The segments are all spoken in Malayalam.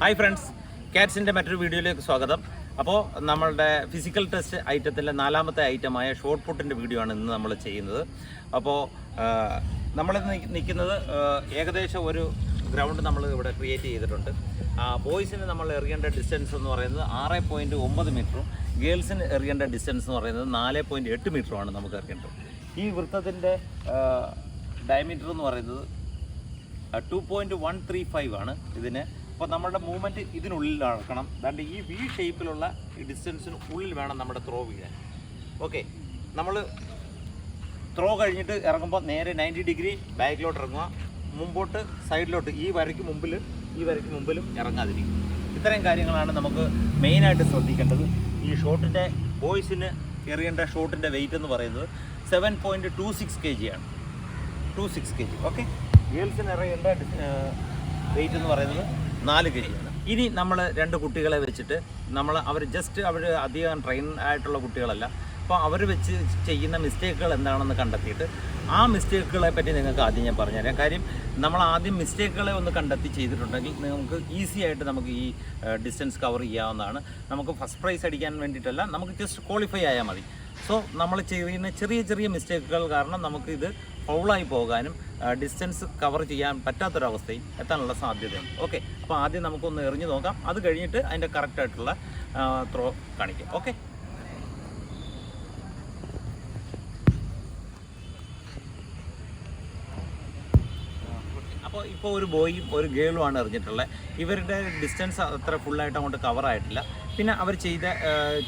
ഹായ് ഫ്രണ്ട്സ് കാറ്റ്സിന്റെ മറ്റൊരു വീഡിയോയിലേക്ക് സ്വാഗതം. അപ്പോൾ നമ്മളുടെ ഫിസിക്കൽ ടെസ്റ്റ് ഐറ്റത്തിലെ നാലാമത്തെ ഐറ്റമായ ഷോർട്ട് പുട്ടിന്റെ വീഡിയോ ആണ് ഇന്ന് നമ്മൾ ചെയ്യുന്നത്. അപ്പോൾ നമ്മൾ നിൽക്കുന്നത് ഏകദേശം ഒരു ഗ്രൗണ്ട് നമ്മൾ ഇവിടെ ക്രിയേറ്റ് ചെയ്തിട്ടുണ്ട്. ബോയ്സിന് നമ്മൾ എറിയേണ്ട ഡിസ്റ്റൻസ് എന്ന് പറയുന്നത് ആറ് പോയിന്റ് ഒമ്പത് മീറ്ററും ഗേൾസിന് എറിയേണ്ട ഡിസ്റ്റൻസ് എന്ന് പറയുന്നത് നാല് പോയിന്റ് എട്ട് മീറ്ററുമാണ് നമുക്ക് എറിയേണ്ടത്. ഈ വൃത്തത്തിന്റെ ഡയമീറ്റർ എന്ന് പറയുന്നത് two point one three five ആണ്. ഇതിന് അപ്പോൾ നമ്മുടെ മൂവ്മെന്റ് ഇതിനുള്ളിൽ നടക്കണം അതാണ്ട് ഈ വി ഷേപ്പിലുള്ള ഡിസ്റ്റൻസിന് ഉള്ളിൽ വേണം നമ്മുടെ ത്രോ വീഴാൻ ഓക്കെ നമ്മൾ ത്രോ കഴിഞ്ഞിട്ട് ഇറങ്ങുമ്പോൾ നേരെ നയന്റി ഡിഗ്രി ബാക്കിലോട്ട് ഇറങ്ങുക. മുമ്പോട്ട് സൈഡിലോട്ട് ഈ വരയ്ക്ക് മുമ്പിൽ ഈ വരയ്ക്ക് മുമ്പിലും ഇറങ്ങാതിരിക്കും ഇത്തരം കാര്യങ്ങളാണ് നമുക്ക് മെയിനായിട്ട് ശ്രദ്ധിക്കേണ്ടത്. ഈ ഷോട്ടിന്റെ ബോയ്സിന് എറിയേണ്ട ഷോട്ടിന്റെ വെയിറ്റ് എന്ന് പറയുന്നത് seven point two six K G ആണ്. Two six K G okay ഗേൾസിന് എറിയേണ്ട വെയിറ്റ് എന്ന് പറയുന്നത് നാല് കെ ജി ഇനി നമ്മൾ രണ്ട് കുട്ടികളെ വെച്ചിട്ട് നമ്മൾ അവർ ജസ്റ്റ് അവർ അധികം ട്രെയിൻ ആയിട്ടുള്ള കുട്ടികളല്ല. അപ്പോൾ അവർ വെച്ച് ചെയ്യുന്ന മിസ്റ്റേക്കുകൾ എന്താണെന്ന് കണ്ടെത്തിയിട്ട് ആ മിസ്റ്റേക്കുകളെ പറ്റി നിങ്ങൾക്ക് ആദ്യം ഞാൻ പറഞ്ഞുതരാം. കാര്യം നമ്മൾ ആദ്യം മിസ്റ്റേക്കുകളെ ഒന്ന് കണ്ടെത്തി ചെയ്തിട്ടുണ്ടെങ്കിൽ നമുക്ക് ഈസി ആയിട്ട് നമുക്ക് ഈ ഡിസ്റ്റൻസ് കവർ ചെയ്യാവുന്നതാണ്. നമുക്ക് ഫസ്റ്റ് പ്രൈസ് അടിക്കാൻ വേണ്ടിയിട്ടല്ല നമുക്ക് ജസ്റ്റ് ക്വാളിഫൈ ആയാൽ മതി. സോ നമ്മൾ ചെയ്യുന്ന ചെറിയ ചെറിയ മിസ്റ്റേക്കുകൾ കാരണം നമുക്ക് ഇത് ഫൗളായി പോകാനും ഡിസ്റ്റൻസ് കവർ ചെയ്യാൻ പറ്റാത്തൊരവസ്ഥയും എത്താനുള്ള സാധ്യതയുണ്ട്. ഓക്കെ അപ്പോൾ ആദ്യം നമുക്കൊന്ന് എറിഞ്ഞു നോക്കാം. അത് കഴിഞ്ഞിട്ട് അതിന്റെ കറക്റ്റായിട്ടുള്ള ത്രോ കാണിക്കാം. ഓക്കെ അപ്പോൾ ഇപ്പോൾ ഒരു ബോയും ഒരു ഗേളുമാണ് എറിഞ്ഞിട്ടുള്ളത് ഇവരുടെ ഡിസ്റ്റൻസ് അത്ര ഫുള്ളായിട്ട് അങ്ങോട്ട് കവർ ആയിട്ടില്ല. പിന്നെ അവർ ചെയ്ത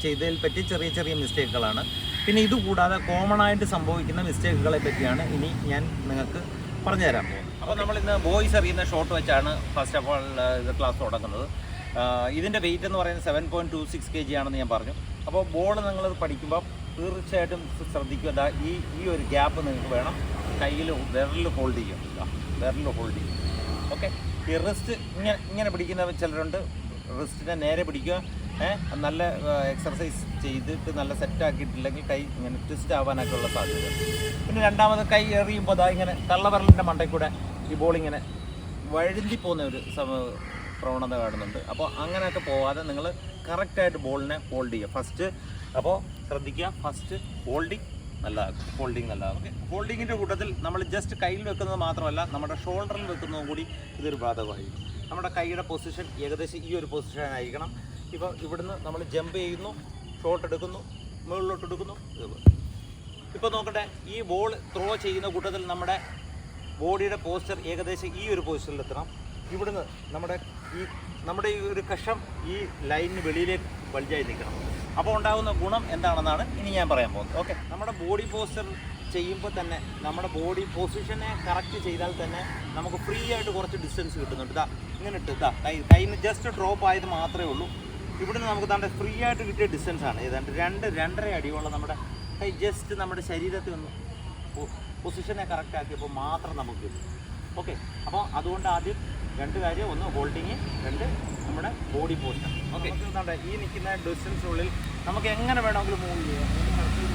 ചെയ്തതിൽ പറ്റി ചെറിയ ചെറിയ മിസ്റ്റേക്കുകളാണ് പിന്നെ ഇതുകൂടാതെ കോമൺ ആയിട്ട് സംഭവിക്കുന്ന മിസ്റ്റേക്കുകളെ പറ്റിയാണ് ഇനി ഞാൻ നിങ്ങൾക്ക് പറഞ്ഞുതരാൻ പോകുന്നത് അപ്പോൾ നമ്മൾ ഇന്ന് ബോയ്സ് അറിയുന്ന ഷോട്ട് വെച്ചാണ് ഫസ്റ്റ് ഓഫ് ഓൾ ഇത് ക്ലാസ് തുടങ്ങുന്നത്. ഇതിന്റെ വെയിറ്റ് എന്ന് പറയുന്നത് seven point two six K G ആണെന്ന് ഞാൻ പറഞ്ഞു. അപ്പോൾ ബോൾ നിങ്ങൾ പഠിക്കുമ്പോൾ തീർച്ചയായിട്ടും ശ്രദ്ധിക്കുക. ഈ ഈ ഒരു ഗ്യാപ്പ് നിങ്ങൾക്ക് വേണം. കയ്യിൽ വിരലിൽ ഹോൾഡ് ചെയ്യും വിരലിൽ ഹോൾഡ് ചെയ്യും ഓക്കെ. ഈ റിസ്റ്റ് ഇങ്ങനെ ഇങ്ങനെ പിടിക്കുന്ന ചിലരുണ്ട്. റിസ്റ്റിനെ നേരെ പിടിക്കുക. നല്ല എക്സർസൈസ് ചെയ്തിട്ട് നല്ല സെറ്റ് ആക്കിയിട്ടില്ലെങ്കിൽ കൈ ഇങ്ങനെ ട്വിസ്റ്റ് ആവാനൊക്കെ ഉള്ള സാധ്യത. പിന്നെ രണ്ടാമത് കൈ എറിയുമ്പോൾ അതാ ഇങ്ങനെ തള്ളവരലിന്റെ മണ്ടയിൽ കൂടെ ഈ ബോളിങ്ങനെ വഴുതി പോകുന്ന ഒരു പ്രവണത കാണുന്നുണ്ട്. അപ്പോൾ അങ്ങനെയൊക്കെ പോവാതെ നിങ്ങൾ കറക്റ്റായിട്ട് ബോളിനെ ഹോൾഡ് ചെയ്യുക. ഫസ്റ്റ് അപ്പോൾ ശ്രദ്ധിക്കുക. ഫസ്റ്റ് ഹോൾഡിങ് നല്ലതാക്കും. ഹോൾഡിങ് നല്ലതാക്കും. ഓക്കെ ഹോൾഡിങ്ങിന്റെ കൂട്ടത്തിൽ നമ്മൾ ജസ്റ്റ് കയ്യിൽ വെക്കുന്നത് മാത്രമല്ല നമ്മുടെ ഷോൾഡറിൽ വെക്കുന്നതും കൂടി ഇതൊരു ബാധകമായിരിക്കും. നമ്മുടെ കൈയുടെ പൊസിഷൻ ഏകദേശം ഈ ഒരു പൊസിഷനായിരിക്കണം ഇപ്പോൾ ഇവിടുന്ന് നമ്മൾ ജമ്പ് ചെയ്യുന്നു ഷോട്ട് എടുക്കുന്നു മുകളിലോട്ട് എടുക്കുന്നു. ഇപ്പോൾ നോക്കട്ടെ ഈ ബോൾ ത്രോ ചെയ്യുന്ന കൂട്ടത്തിൽ നമ്മുടെ ബോഡിയുടെ പോസ്റ്റർ ഏകദേശം ഈ ഒരു പോസ്റ്ററിലെത്തണം ഇവിടുന്ന് നമ്മുടെ ഈ നമ്മുടെ ഈ ഒരു കഷം ഈ ലൈനിന് വെളിയിലേക്ക് വലുതായി നിൽക്കണം. അപ്പോൾ ഉണ്ടാകുന്ന ഗുണം എന്താണെന്നാണ് ഇനി ഞാൻ പറയാൻ പോകുന്നത്. ഓക്കെ നമ്മുടെ ബോഡി പോസ്റ്റർ ചെയ്യുമ്പോൾ തന്നെ നമ്മുടെ ബോഡി പൊസിഷനെ കറക്റ്റ് ചെയ്താൽ തന്നെ നമുക്ക് ഫ്രീ ആയിട്ട് കുറച്ച് ഡിസ്റ്റൻസ് കിട്ടുന്നുണ്ട്. ഇതാ ഇങ്ങനെ ഇട്ട് ഇതാ കൈ കയ്യിൽ ജസ്റ്റ് ഡ്രോപ്പ് ആയത് മാത്രമേ ഉള്ളൂ. ഇവിടുന്ന് നമുക്ക് നമ്മുടെ ഫ്രീ ആയിട്ട് കിട്ടിയ ഡിസ്റ്റൻസ് ആണ്. ഏതാണ്ട് രണ്ട് രണ്ടര അടിയോളം നമ്മുടെ ജസ്റ്റ് നമ്മുടെ ശരീരത്തിൽ ഒന്ന് പൊസിഷനെ കറക്റ്റ് ആക്കിയപ്പോൾ മാത്രം നമുക്ക് കിട്ടും. ഓക്കെ അപ്പോൾ അതുകൊണ്ട് ആദ്യം രണ്ട് കാര്യം ഒന്ന് ഹോൾഡിങ് രണ്ട് നമ്മുടെ ബോഡി പോസ്റ്റർ ഓക്കെ ഈ നിൽക്കുന്ന ഡിസ്റ്റൻസിനുള്ളിൽ നമുക്ക് എങ്ങനെ വേണമെങ്കിലും മൂവ് ചെയ്യാം.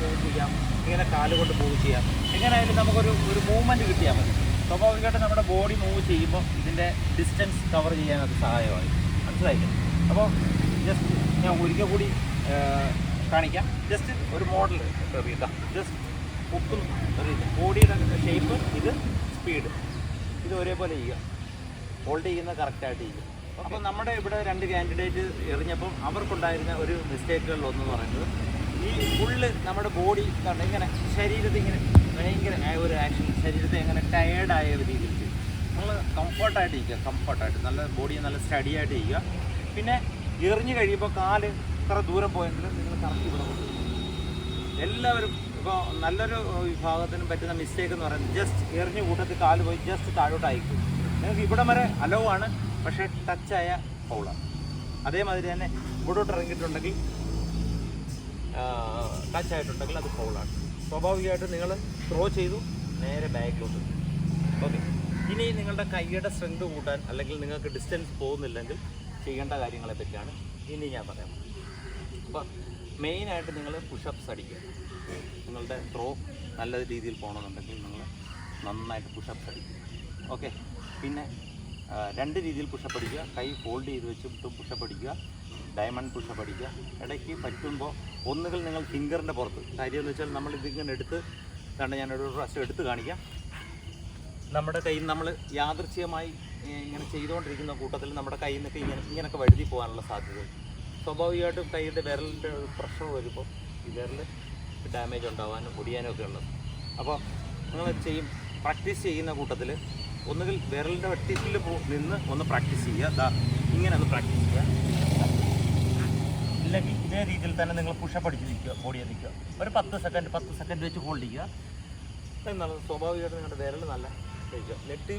മൂവ് ചെയ്യാം? ഇങ്ങനെ കാൽ കൊണ്ട് മൂവ് ചെയ്യാം? എങ്ങനെയായാലും നമുക്കൊരു ഒരു മൂവ്മെന്റ് കിട്ടിയാൽ മതി. സ്വാഭാവികമായിട്ട് നമ്മുടെ ബോഡി മൂവ് ചെയ്യുമ്പോൾ ഇതിന്റെ ഡിസ്റ്റൻസ് കവർ ചെയ്യാൻ അത് സഹായമായി മനസ്സിലായില്ലേ? അപ്പോൾ ജസ്റ്റ് ഞാൻ ഒരിക്കൽ കൂടി കാണിക്കാം. ജസ്റ്റ് ഒരു മോഡൽ എറിയുക ജസ്റ്റ് ഉപ്പും എറിയുക ബോഡിയുടെ ഷേപ്പ് ഇത് സ്പീഡ് ഇത് ഒരേപോലെ ചെയ്യുക. ഹോൾഡ് ചെയ്യുന്ന കറക്റ്റായിട്ട് ചെയ്യുക. അപ്പോൾ നമ്മുടെ ഇവിടെ രണ്ട് കാൻഡിഡേറ്റ് എറിഞ്ഞപ്പം അവർക്കുണ്ടായിരുന്ന ഒരു മിസ്റ്റേക്കുകളിൽ ഒന്നെന്ന് പറയുന്നത് ഈ ഫുള്ള് നമ്മുടെ ബോഡി കണ്ട് ഇങ്ങനെ ശരീരത്തെ ഇങ്ങനെ ഭയങ്കര ഒരു ആക്ഷൻ ശരീരത്തെ ഇങ്ങനെ ടയേർഡായ ഒരു രീതിയിൽ നമ്മൾ കംഫർട്ടായിട്ട് ഇരിക്കുക കംഫർട്ടായിട്ട് നല്ല ബോഡിയെ നല്ല സ്റ്റഡി ആയിട്ട് ചെയ്യുക. പിന്നെ എറിഞ്ഞ് കഴിയുമ്പോൾ കാൽ ഇത്ര ദൂരം പോയെങ്കിലും നിങ്ങൾ കറക്റ്റ് ഇവിടെ എല്ലാവരും ഇപ്പോൾ നല്ലൊരു വിഭാഗത്തിനും പറ്റുന്ന മിസ്റ്റേക്ക് എന്ന് പറയുന്നത് ജസ്റ്റ് എറിഞ്ഞ കൂട്ടത്തിൽ കാൽ പോയി ജസ്റ്റ് താഴോട്ട് അയക്കും നിങ്ങൾക്ക് ഇവിടം വരെ അലോ ആണ് പക്ഷേ ടച്ചായ ഫൗളാണ് അതേമാതിരി തന്നെ ഇവിടോട്ട് ഇറങ്ങിയിട്ടുണ്ടെങ്കിൽ ടച്ച് ആയിട്ടുണ്ടെങ്കിൽ അത് ഫൗളാണ് സ്വാഭാവികമായിട്ടും നിങ്ങൾ ത്രോ ചെയ്തു നേരെ ബാക്കിലോട്ട്. ഓക്കെ ഇനി നിങ്ങളുടെ കൈയുടെ സ്ട്രെങ്ത് കൂട്ടാൻ അല്ലെങ്കിൽ നിങ്ങൾക്ക് ഡിസ്റ്റൻസ് പോകുന്നില്ലെങ്കിൽ ചെയ്യേണ്ട കാര്യങ്ങളെ പറ്റിയാണ് ഇനി ഞാൻ പറയാം അപ്പോൾ മെയിനായിട്ട് നിങ്ങൾ പുഷപ്സ് അടിക്കുക. നിങ്ങളുടെ ത്രോ നല്ല രീതിയിൽ പോകണമെന്നുണ്ടെങ്കിൽ നിങ്ങൾ നന്നായിട്ട് പുഷപ്സ് അടിക്കുക. ഓക്കെ പിന്നെ രണ്ട് രീതിയിൽ പുഷപ്പ് അടിക്കുക. കൈ ഫോൾഡ് ചെയ്ത് വെച്ചിട്ട് പുഷപ്പ് അടിക്കുക. ഡയമണ്ട് പുഷപ്പ് അടിക്കുക. ഇടയ്ക്ക് പറ്റുമ്പോൾ ഒന്നുകിൽ നിങ്ങൾ ഫിംഗറിന്റെ പുറത്ത്. കാര്യം എന്ന് വെച്ചാൽ നമ്മൾ ഇതിങ്ങനെ എടുത്ത് കണ്ട് ഞാനൊരു പ്രാവശ്യം എടുത്ത് കാണിക്കാം. നമ്മുടെ കയ്യിൽ നമ്മൾ യാദൃച്ഛികമായി ഇങ്ങനെ ചെയ്തുകൊണ്ടിരിക്കുന്ന കൂട്ടത്തിൽ നമ്മുടെ കയ്യിൽ നിന്നൊക്കെ ഇങ്ങനെ ഇങ്ങനെയൊക്കെ വഴുതി പോകാനുള്ള സാധ്യത സ്വാഭാവികമായിട്ടും കയ്യിന്റെ വിരലിന്റെ പ്രഷർ വരുമ്പോൾ ഈ വിരൽ ഡാമേജ് ഉണ്ടാവാനും ഒടിയാനും ഒക്കെ ഉള്ളത്. അപ്പോൾ നിങ്ങൾ ചെയ്യും? പ്രാക്ടീസ് ചെയ്യുന്ന കൂട്ടത്തിൽ ഒന്നുകിൽ വിരലിന്റെ വെട്ടിപ്പിൽ നിന്ന് ഒന്ന് പ്രാക്ടീസ് ചെയ്യുക. ഇങ്ങനെ ഒന്ന് പ്രാക്ടീസ് ചെയ്യുക. അല്ലെങ്കിൽ ഇതേ രീതിയിൽ തന്നെ നിങ്ങൾ പുഷപ്പ് അടിച്ച് നിൽക്കുക ബോഡിയെ നിൽക്കുക ഒരു പത്ത് സെക്കൻഡ് പത്ത് സെക്കൻഡ് വെച്ച് ഹോൾഡ് ചെയ്യുക. എന്നുള്ളത് സ്വാഭാവികമായിട്ട് നിങ്ങളുടെ വിരൽ നല്ല നെറ്റ്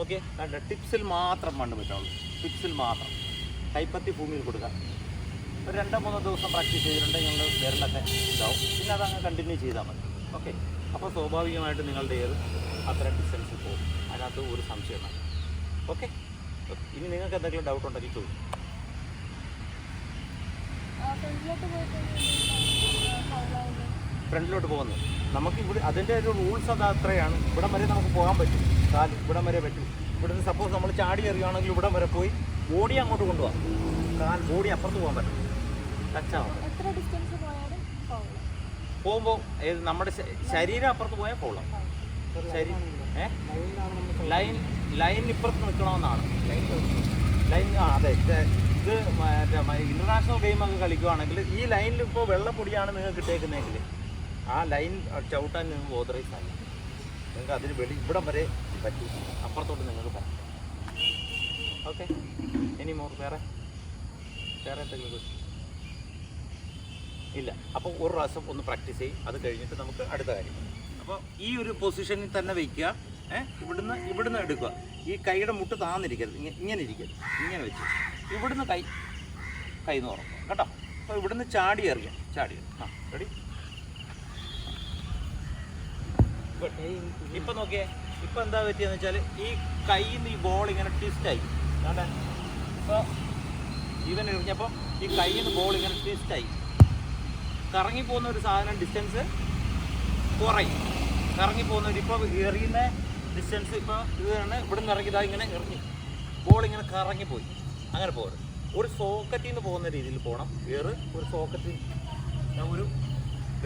ഓക്കെ കണ്ട? ടിപ്സിൽ മാത്രം മണ്ണ് പറ്റുള്ളൂ. ടിപ്സിൽ മാത്രം. കൈപ്പത്തി ഭൂമിയിൽ കൊടുക്കാം ഒരു രണ്ടോ മൂന്നോ ദിവസം പ്രാക്ടീസ് ചെയ്തിട്ടുണ്ടെങ്കിൽ നിങ്ങൾ വിരലൊക്കെ ഇതാവും. പിന്നെ അതങ്ങ് കണ്ടിന്യൂ ചെയ്താൽ മതി. ഓക്കെ അപ്പോൾ സ്വാഭാവികമായിട്ട് നിങ്ങളുടെ ഏത്? അത്രയും ഡിസ്റ്റൻസിൽ പോകും. അതിനകത്ത് ഒരു സംശയമാണ് ഓക്കെ ഇനി നിങ്ങൾക്ക് എന്തെങ്കിലും ഡൗട്ട് ഉണ്ടെങ്കിൽ ചോദിക്കും. ഫ്രണ്ടിലോട്ട് പോയിട്ട് ഫ്രണ്ടിലോട്ട് പോകുന്നത്. നമുക്ക് ഇവിടെ അതിന്റെ ഒരു റൂൾസ് അത് അത്രയാണ്. ഇവിടം വരെ നമുക്ക് പോകാൻ പറ്റും. കാൽ ഇവിടം വരെ പറ്റും. ഇവിടുന്ന് സപ്പോസ് നമ്മൾ ചാടി എറിയുകയാണെങ്കിൽ ഇവിടം വരെ പോയി ബോഡി അങ്ങോട്ട് കൊണ്ടുപോകാം കാൽ ബോഡി അപ്പുറത്ത് പോകാൻ പറ്റും. ടച്ചാവും പോകുമ്പോൾ ഏത് നമ്മുടെ ശരീരം അപ്പുറത്ത് പോയാൽ പോകണം ലൈൻ ലൈൻ ഇപ്പുറത്ത് നിൽക്കണമെന്നാണ് ലൈൻ ആ അതെ. ഇത് മറ്റേ ഇന്റർനാഷണൽ ഗെയിമൊക്കെ കളിക്കുവാണെങ്കിൽ ഈ ലൈനിൽ ഇപ്പോൾ വെള്ളപ്പൊടിയാണ് നിങ്ങൾക്ക് ഇട്ടേക്കുന്നതെങ്കിൽ ആ ലൈൻ ചവിട്ടാൻ നിങ്ങൾക്ക് ഓതറൈസ് ആയി നിങ്ങൾക്ക് അതിന് വെളി ഇവിടം വരെ പറ്റി. അപ്പുറത്തോട്ട് നിങ്ങൾക്ക് പറ്റും ഓക്കെ? ഇനി മോർ വേറെ? വേറെ എന്തെങ്കിലും ക്വസ്റ്റ്യൻ ഇല്ല. അപ്പോൾ ഒരു പ്രാവശ്യം ഒന്ന് പ്രാക്ടീസ് ചെയ്യും. അത് കഴിഞ്ഞിട്ട് നമുക്ക് അടുത്ത കാര്യം. അപ്പോൾ ഈ ഒരു പൊസിഷനിൽ തന്നെ വയ്ക്കുക. ഏഹ് ഇവിടുന്ന് ഇവിടുന്ന് എടുക്കുക. ഈ കൈയുടെ മുട്ട് താന്നിരിക്കരുത്. ഇങ്ങനെ ഇരിക്കരുത്. ഇങ്ങനെ വെച്ച്. ഇവിടുന്ന് കൈ കൈ നോറും കേട്ടോ? അപ്പോൾ ഇവിടുന്ന് ചാടി എറിയാം. ചാടി. ആ റെഡി ഇപ്പം നോക്കിയേ ഇപ്പൊ എന്താ പറ്റിയെന്ന് വെച്ചാൽ ഈ കയ്യിൽ നിന്ന് ഈ ബോൾ ഇങ്ങനെ ട്വിസ്റ്റായി കണ്ടേ? ഇപ്പോൾ ഇവൻ എറിഞ്ഞപ്പം ഈ കയ്യിൽ നിന്ന് ബോൾ ഇങ്ങനെ ട്വിസ്റ്റായി കറങ്ങി പോകുന്ന ഒരു സാധനം ഡിസ്റ്റൻസ് കുറയും. കറങ്ങി പോകുന്ന ഒരു ഇപ്പോൾ എറിയുന്ന ഡിസ്റ്റൻസ് ഇപ്പോൾ ഇത് തന്നെ ഇവിടെ നിന്ന് ഇറങ്ങിയതാ ഇങ്ങനെ എറിഞ്ഞു. ബോൾ ഇങ്ങനെ കറങ്ങിപ്പോയി. അങ്ങനെ പോകരുത്. ഒരു സോക്കറ്റിൽ നിന്ന് പോകുന്ന രീതിയിൽ പോകണം വേറെ ഒരു സോക്കറ്റിൽ ഞാൻ ഒരു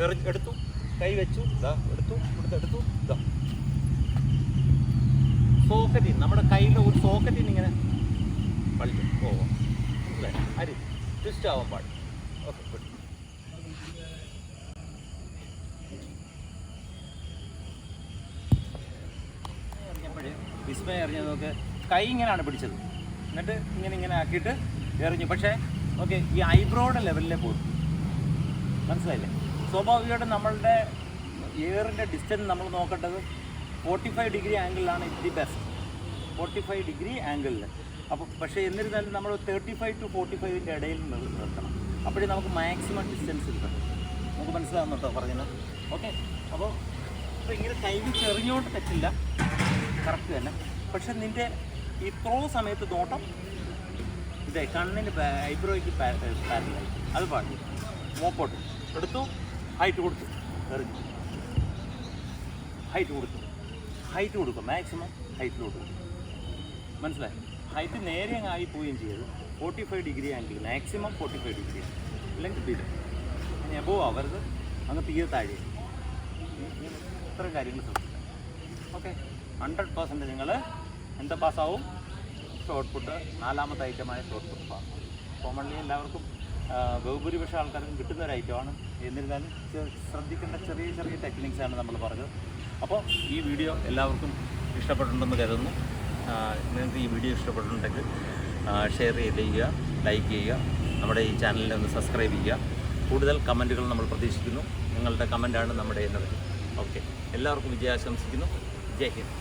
എറി എടുത്തു. കൈ വെച്ചു. ഇതാ എടുത്തു ഇവിടുത്തെ എടുത്തു. ഇതാ സോക്കറ്റിൽ നമ്മുടെ കയ്യിലെ ഒരു സോക്കറ്റിൽ ഇങ്ങനെ കളിക്കും പോവാം അല്ലേ? അരി. ട്വിസ്റ്റ് ആവാൻ ഓക്കെ ഗുഡ് വിസ്മയം എറിഞ്ഞതൊക്കെ കൈ ഇങ്ങനെയാണ് പിടിച്ചത്. എന്നിട്ട് ഇങ്ങനെ ഇങ്ങനെ ആക്കിയിട്ട് എറിഞ്ഞു. പക്ഷേ ഓക്കെ ഈ ഐബ്രോയുടെ ലെവലിലെ പോയി. മനസ്സിലായില്ലേ? സ്വാഭാവികമായിട്ടും നമ്മളുടെ എയറിന്റെ ഡിസ്റ്റൻസ് നമ്മൾ നോക്കേണ്ടത് forty five degree ആംഗിളിലാണ് it the best forty five degree ആംഗിളിൽ അപ്പോൾ പക്ഷേ എന്നിരുന്നാലും നമ്മൾ തേർട്ടി ഫൈവ് ടു ഫോർട്ടി ഫൈവിന്റെ ഇടയിൽ നിർ- നിർത്തണം. അപ്പോഴേ നമുക്ക് മാക്സിമം ഡിസ്റ്റൻസ് കിട്ടും. നമുക്ക് മനസ്സിലാവുന്നുണ്ടോ പറഞ്ഞത് ഓക്കെ അപ്പോൾ ഇപ്പോൾ ഇങ്ങനെ കൈ വെച്ച് എറിഞ്ഞുകൊണ്ട് തെറ്റില്ല. കറക്റ്റ് തന്നെ. പക്ഷേ നിന്റെ ഈ സമയത്ത് നോട്ടം ഇതേ കണ്ണിന് ഐബ്രോയ്ക്ക് പാരലായി. അത് പാടില്ല. മോപ്പോട്ട് എടുത്തു. ഹൈറ്റ് കൊടുത്തു എറിഞ്ഞു. ഹൈറ്റ് കൊടുത്തു ഹൈറ്റ് കൊടുക്കും. മാക്സിമം ഹൈറ്റ് കൊടുക്കും. മനസ്സിലായി? ഹൈറ്റ് നേരെ അങ്ങ് ആയി പോവുകയും ചെയ്ത് ഫോർട്ടി ഫൈവ് ഡിഗ്രി ആണെങ്കിൽ മാക്സിമം ഫോർട്ടി ഫൈവ് ഡിഗ്രി അല്ലെങ്കിൽ ബിലോ ഇനി എബോ അവർക്ക് അങ്ങ് തീരെ താഴെ ഇത്രയും കാര്യങ്ങൾ ശ്രദ്ധിക്കാം ഓക്കെ ഹൺഡ്രഡ് പെർസെന്റ് നിങ്ങൾ എന്താ പാസ്സാവും ഷോർട്ട് പുട്ട് നാലാമത്തെ ഐറ്റമായ ഷോർട്ട് പുട്ട് പാസ്സാവും കോമൺലി എല്ലാവർക്കും ബഹുഭൂരിപക്ഷം ആൾക്കാർക്കും കിട്ടുന്ന ഒരു ഐറ്റമാണ് എന്നിരുന്നാലും ശ്രദ്ധിക്കേണ്ട ചെറിയ ചെറിയ ടെക്നിക്സാണ് നമ്മൾ പറഞ്ഞത്. അപ്പോൾ ഈ വീഡിയോ എല്ലാവർക്കും ഇഷ്ടപ്പെട്ടിട്ടുണ്ടെന്ന് കരുതുന്നു. നിങ്ങൾക്ക് ഈ വീഡിയോ ഇഷ്ടപ്പെട്ടിട്ടുണ്ടെങ്കിൽ ഷെയർ ചെയ്യുക ലൈക്ക് ചെയ്യുക നമ്മുടെ ഈ ചാനലിനെ ഒന്ന് സബ്സ്ക്രൈബ് ചെയ്യുക. കൂടുതൽ കമന്റുകൾ നമ്മൾ പ്രതീക്ഷിക്കുന്നു. നിങ്ങളുടെ കമന്റാണ് നമ്മുടെ എനർജി ഓക്കെ. എല്ലാവർക്കും വിജയാശംസിക്കുന്നു. ജയ് ഹിന്ദ്.